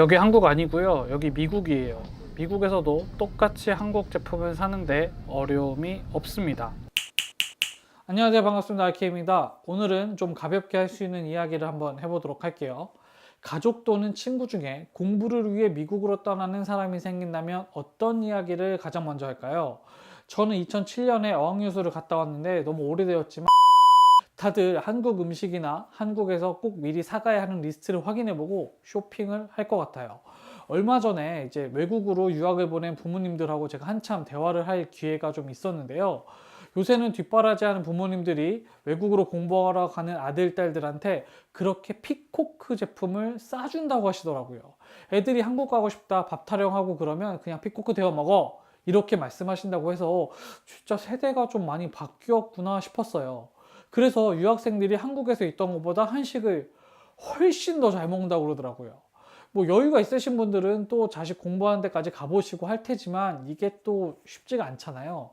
여기 한국 아니고요. 여기 미국이에요. 미국에서도 똑같이 한국 제품을 사는데 어려움이 없습니다. 안녕하세요. 반갑습니다. RK입니다. 오늘은 좀 가볍게 할 수 있는 이야기를 한번 해보도록 할게요. 가족 또는 친구 중에 공부를 위해 미국으로 떠나는 사람이 생긴다면 어떤 이야기를 가장 먼저 할까요? 저는 2007년에 어학연수를 갔다 왔는데 너무 오래되었지만 다들 한국 음식이나 한국에서 꼭 미리 사가야 하는 리스트를 확인해보고 쇼핑을 할 것 같아요. 얼마 전에 이제 외국으로 유학을 보낸 부모님들하고 제가 한참 대화를 할 기회가 좀 있었는데요. 요새는 뒷바라지하는 부모님들이 외국으로 공부하러 가는 아들, 딸들한테 그렇게 피코크 제품을 싸준다고 하시더라고요. 애들이 한국 가고 싶다, 밥 타령하고 그러면 그냥 피코크 데워 먹어. 이렇게 말씀하신다고 해서 진짜 세대가 좀 많이 바뀌었구나 싶었어요. 그래서 유학생들이 한국에서 있던 것보다 한식을 훨씬 더 잘 먹는다고 그러더라고요. 뭐 여유가 있으신 분들은 또 자식 공부하는 데까지 가보시고 할 테지만 이게 또 쉽지가 않잖아요.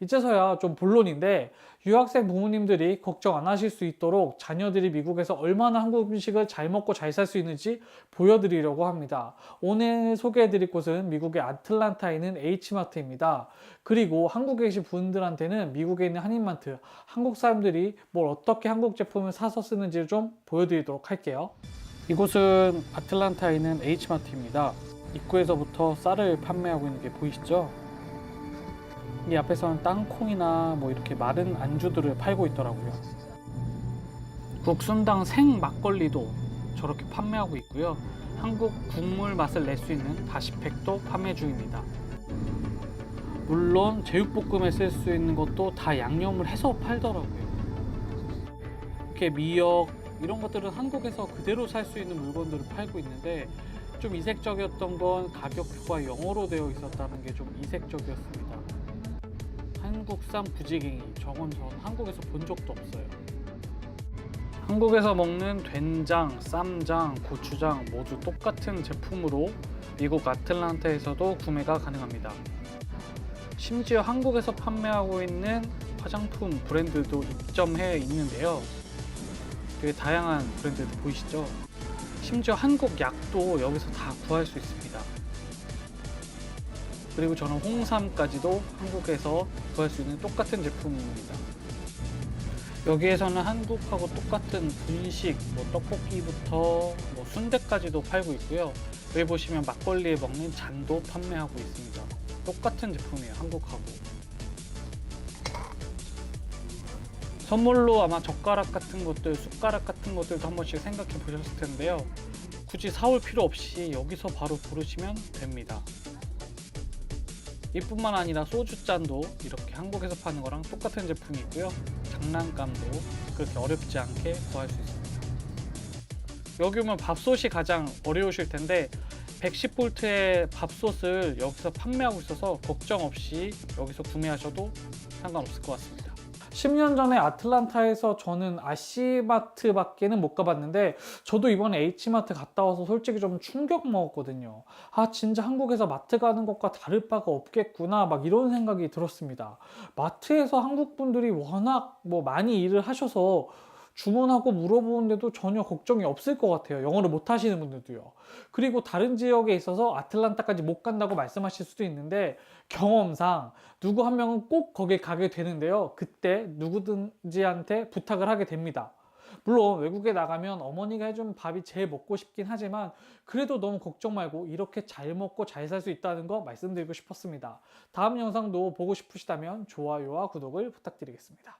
이제서야 좀 본론인데 유학생 부모님들이 걱정 안 하실 수 있도록 자녀들이 미국에서 얼마나 한국 음식을 잘 먹고 잘 살 수 있는지 보여드리려고 합니다. 오늘 소개해드릴 곳은 미국의 아틀란타에 있는 H마트입니다. 그리고 한국에 계신 분들한테는 미국에 있는 한인마트, 한국 사람들이 뭘 어떻게 한국 제품을 사서 쓰는지를 좀 보여드리도록 할게요. 이곳은 아틀란타에 있는 H마트입니다. 입구에서부터 쌀을 판매하고 있는 게 보이시죠? 이 앞에서는 땅콩이나 뭐 이렇게 마른 안주들을 팔고 있더라고요. 국순당 생 막걸리도 저렇게 판매하고 있고요. 한국 국물 맛을 낼 수 있는 다시팩도 판매 중입니다. 물론 제육볶음에 쓸 수 있는 것도 다 양념을 해서 팔더라고요. 이렇게 미역 이런 것들은 한국에서 그대로 살 수 있는 물건들을 팔고 있는데 좀 이색적이었던 건 가격표가 영어로 되어 있었다는 게 좀 이색적이었습니다. 한국산 부지갱이 저건 전 한국에서 본 적도 없어요. 한국에서 먹는 된장, 쌈장, 고추장 모두 똑같은 제품으로 미국 아틀란타에서도 구매가 가능합니다. 심지어 한국에서 판매하고 있는 화장품 브랜드도 입점해 있는데요. 되게 다양한 브랜드들 보이시죠? 심지어 한국 약도 여기서 다 구할 수 있습니다. 그리고 저는 홍삼까지도 한국에서 구할 수 있는 똑같은 제품입니다. 여기에서는 한국하고 똑같은 분식, 뭐 떡볶이부터 뭐 순대까지도 팔고 있고요. 여기 보시면 막걸리에 먹는 잔도 판매하고 있습니다. 똑같은 제품이에요, 한국하고. 선물로 아마 젓가락 같은 것들, 숟가락 같은 것들도 한 번씩 생각해 보셨을 텐데요. 굳이 사올 필요 없이 여기서 바로 고르시면 됩니다. 이뿐만 아니라 소주잔도 이렇게 한국에서 파는 거랑 똑같은 제품이고요. 장난감도 그렇게 어렵지 않게 구할 수 있습니다. 여기 오면 밥솥이 가장 어려우실 텐데 110볼트의 밥솥을 여기서 판매하고 있어서 걱정 없이 여기서 구매하셔도 상관없을 것 같습니다. 10년 전에 아틀란타에서 저는 아시마트밖에는 못 가봤는데 저도 이번에 H마트 갔다 와서 솔직히 좀 충격 먹었거든요. 아 진짜 한국에서 마트 가는 것과 다를 바가 없겠구나 막 이런 생각이 들었습니다. 마트에서 한국 분들이 워낙 뭐 많이 일을 하셔서 주문하고 물어보는데도 전혀 걱정이 없을 것 같아요. 영어를 못 하시는 분들도요. 그리고 다른 지역에 있어서 아틀란타까지 못 간다고 말씀하실 수도 있는데 경험상 누구 한 명은 꼭 거길 가게 되는데요. 그때 누구든지한테 부탁을 하게 됩니다. 물론 외국에 나가면 어머니가 해준 밥이 제일 먹고 싶긴 하지만 그래도 너무 걱정 말고 이렇게 잘 먹고 잘 살 수 있다는 거 말씀드리고 싶었습니다. 다음 영상도 보고 싶으시다면 좋아요와 구독을 부탁드리겠습니다.